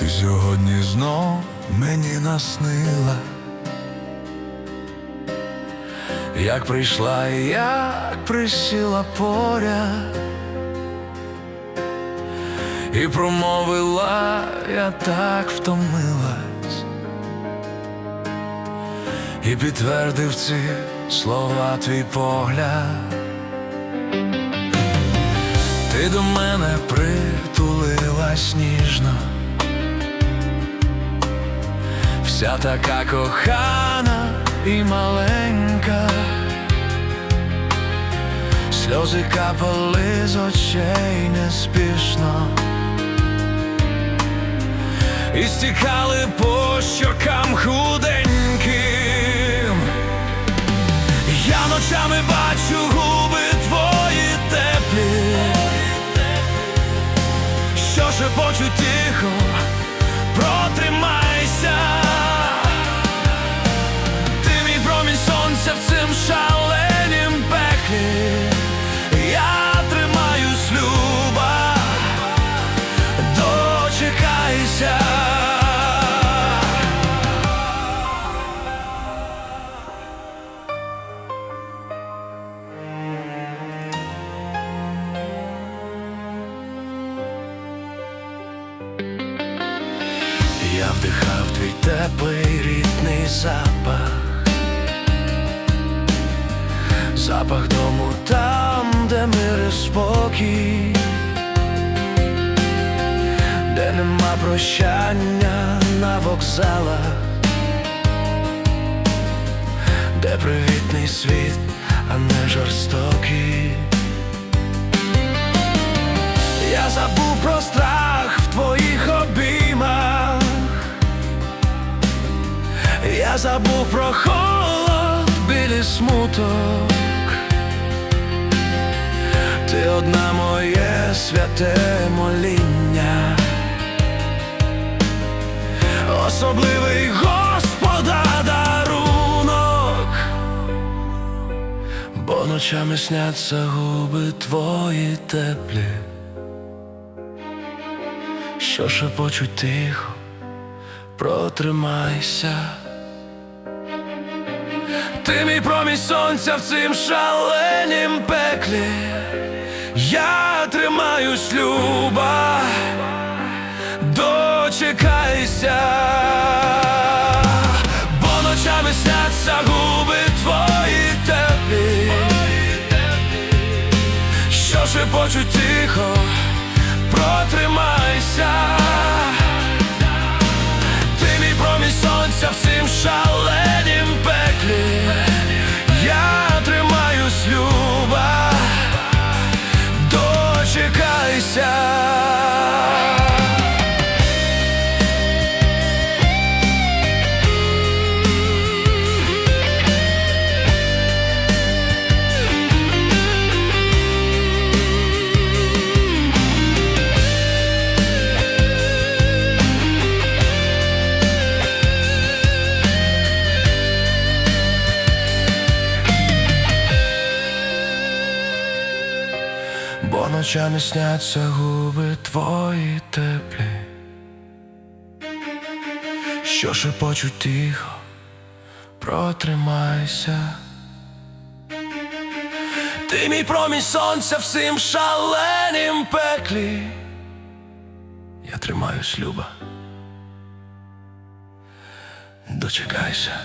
Ти сьогодні знов мені наснила, як прийшла і як присіла поряд, і промовила, я так втомилась, і підтвердив ці слова твій погляд. Ти до мене притулилась ніжно вся така кохана і маленька, сльози капали з очей неспішно, і стікали по щокам худеньким. Я ночами бачу вдихав твій теплий рідний запах, запах дому там, де мир і спокій, де нема прощання на вокзалах, де привітний світ, а не жорстокий. Я забув про страх забув про холод, білі смуток. Ти одна моє святе моління, особливий Господа дарунок, бо ночами сняться губи твої теплі що шепочуть тихо, протримайся. Ти мій промінь сонця в цим шаленім пеклі. Я тримаюсь, люба, дочекайся, ночами сняться губи твої теплі, що шепочуть тихо, протримайся. Ти мій промінь сонця в цим шаленім пеклі. Я тримаюсь, люба. Дочекайся.